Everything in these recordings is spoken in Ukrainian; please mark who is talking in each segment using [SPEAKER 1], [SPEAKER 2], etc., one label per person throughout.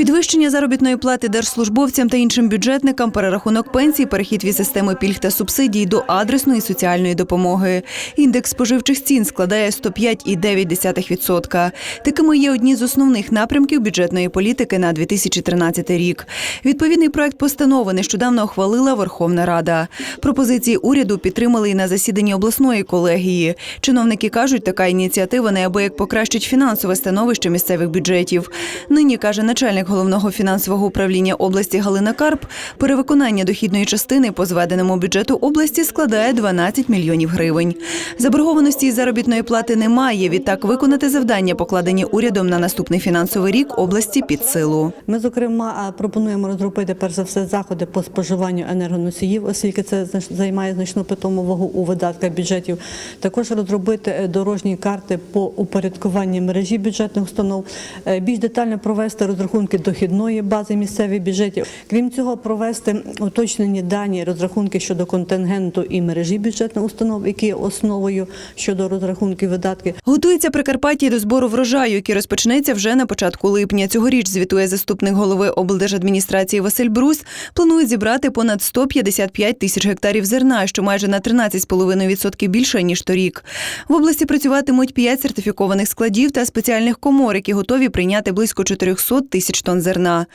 [SPEAKER 1] Підвищення заробітної плати держслужбовцям та іншим бюджетникам, перерахунок пенсій, перехід від системи пільг та субсидій до адресної соціальної допомоги. Індекс споживчих цін складає 105,9%. Такими є одні з основних напрямків бюджетної політики на 2013 рік. Відповідний проект постанови нещодавно ухвалила Верховна Рада. Пропозиції уряду підтримали і на засіданні обласної колегії. Чиновники кажуть, така ініціатива неабияк покращить фінансове становище місцевих бюджетів. Нині каже начальник головного фінансового управління області Галина Карп, перевиконання дохідної частини по зведеному бюджету області складає 12 мільйонів гривень. Заборгованості із заробітної плати немає. Відтак виконати завдання, покладені урядом на наступний фінансовий рік області під силу.
[SPEAKER 2] Ми, зокрема, пропонуємо розробити перш за все заходи по споживанню енергоносіїв, оскільки це займає значну питому вагу у видатках бюджетів. Також розробити е, дорожні карти по упорядкуванню мережі бюджетних установ, е, більш детально провести розрахунки дохідної бази місцевих бюджетів. Крім цього, провести уточнені дані розрахунки щодо контингенту і мережі бюджетних установ, які є основою щодо розрахунків видатків.
[SPEAKER 1] Готується Прикарпаття до збору врожаю, який розпочнеться вже на початку липня. Цьогоріч звітує заступник голови облдержадміністрації Василь Брус. Планують зібрати понад 155 тисяч гектарів зерна, що майже на 13,5% більше ніж торік. В області працюватимуть 5 сертифікованих складів та спеціальних комор, які готові прийняти близько 400 тисяч тонн зерна.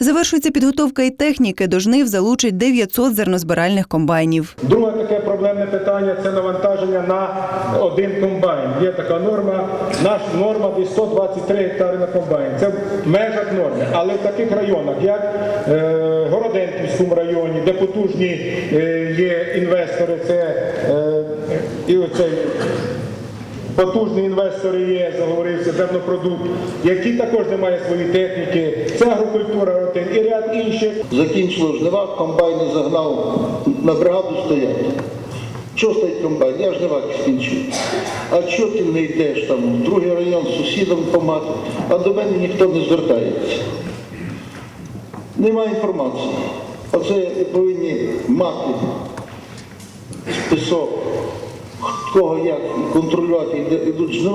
[SPEAKER 1] Завершується підготовка і техніки. До жнив залучать 900 зернозбиральних комбайнів.
[SPEAKER 3] Друге таке проблемне питання це навантаження на один комбайн. Є така норма. Наша норма десь 123 гектари на комбайн. Це в межах норми. Але в таких районах, як е, Городенківському районі, де потужні е, є інвестори, це е, і оцей Потужні інвестори є, заговорився, зернопродукт, які також не мають своєї техніки, це агрокультура ротин і ряд інших.
[SPEAKER 4] Закінчило жнива, комбайни загнав на бригаду стоять. Чого стоїть комбайн? Я жнива скінчив. А чого ти не йдеш там в другий район з сусідом помати? А до мене ніхто не звертається. Немає інформації. Оце повинні мати список, кого як контролювати, йдуть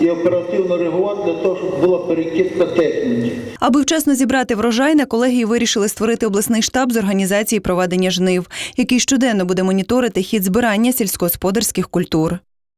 [SPEAKER 4] і оперативно реагувати для того, щоб була перекидка техніки.
[SPEAKER 1] Аби вчасно зібрати врожай, на колегії вирішили створити обласний штаб з організації проведення жнив, який щоденно буде моніторити хід збирання сільськогосподарських культур.